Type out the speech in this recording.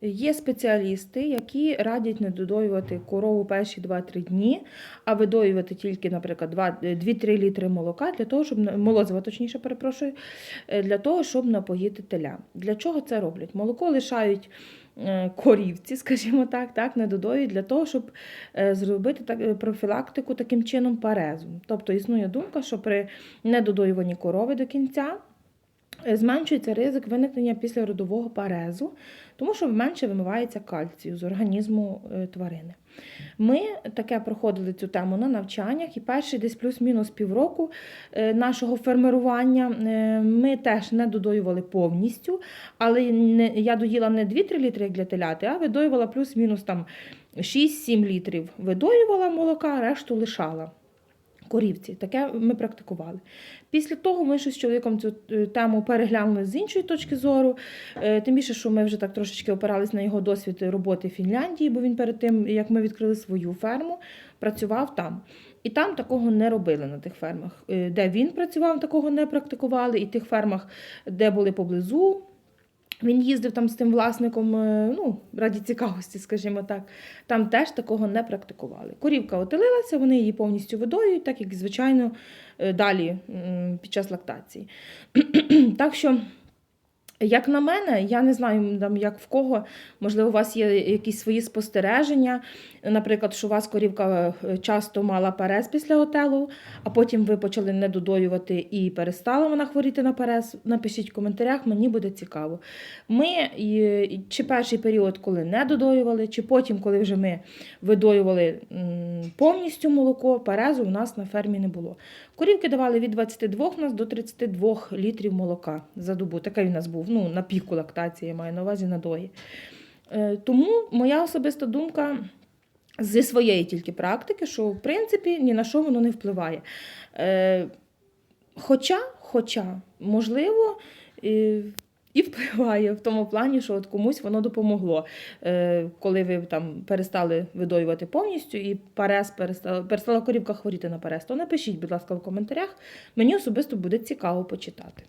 Є спеціалісти, які радять не додоювати корову перші 2-3 дні, а видоювати тільки, наприклад, 2-3 літри молока для того, щоб молозива, точніше, перепрошую, е, для того, щоб напоїти теля. Для чого це роблять? Молоко лишають е, корівці, скажімо так, так, не додоюють для того, щоб е, зробити так, е, профілактику таким чином парезу. Тобто існує думка, що при недодоюванні корови до кінця е, зменшується ризик виникнення післяродового парезу, тому що менше вимивається кальцію з організму е, тварини. Ми таке проходили цю тему на навчаннях, і перший десь плюс-мінус півроку е, нашого фермерування е, ми теж не додоювали повністю, але я доїла не 2-3 літри, як для теляти, а видоювала плюс-мінус там 6-7 літрів. Видоювала молока, решту лишала. Корівці, таке ми практикували. Після того ми ще з чоловіком цю е, тему переглянули з іншої точки зору. Е, Тим більше, що ми вже так трошечки опирались на його досвід роботи в Фінляндії, бо він перед тим, як ми відкрили свою ферму, працював там. І там такого не робили на тих фермах. Е, Де він працював, такого не практикували, і тих фермах, де були поблизу. Він їздив там з тим власником, е, ну, раді цікавості, скажімо так. Там теж такого не практикували. Корівка отелилася, вони її повністю видоюють, так як, звичайно, е, далі під час лактації. так що, як на мене, я не знаю, як в кого, можливо, у вас є якісь свої спостереження. Наприклад, що у вас корівка е, часто мала перез після отелу, а потім ви почали не додоювати і перестала вона хворіти на перез. Напишіть в коментарях, мені буде цікаво. Ми чи перший період, коли не додоювали, чи потім, коли вже ми видоювали повністю молоко, перезу у нас на фермі не було. Корівки давали від 22 нас до 32 літрів молока за добу. Такий у нас був ну, на піку лактації, я маю на увазі надої. Е, Тому моя особиста думка. Зі своєї тільки практики, що в принципі ні на що воно не впливає. Е, хоча, хоча, можливо, і, впливає в тому плані, що от комусь воно допомогло, е, коли ви там перестали видоювати повністю і перес перестала, перестала корівка хворіти на перес, то напишіть, будь ласка, в коментарях. Мені особисто буде цікаво почитати.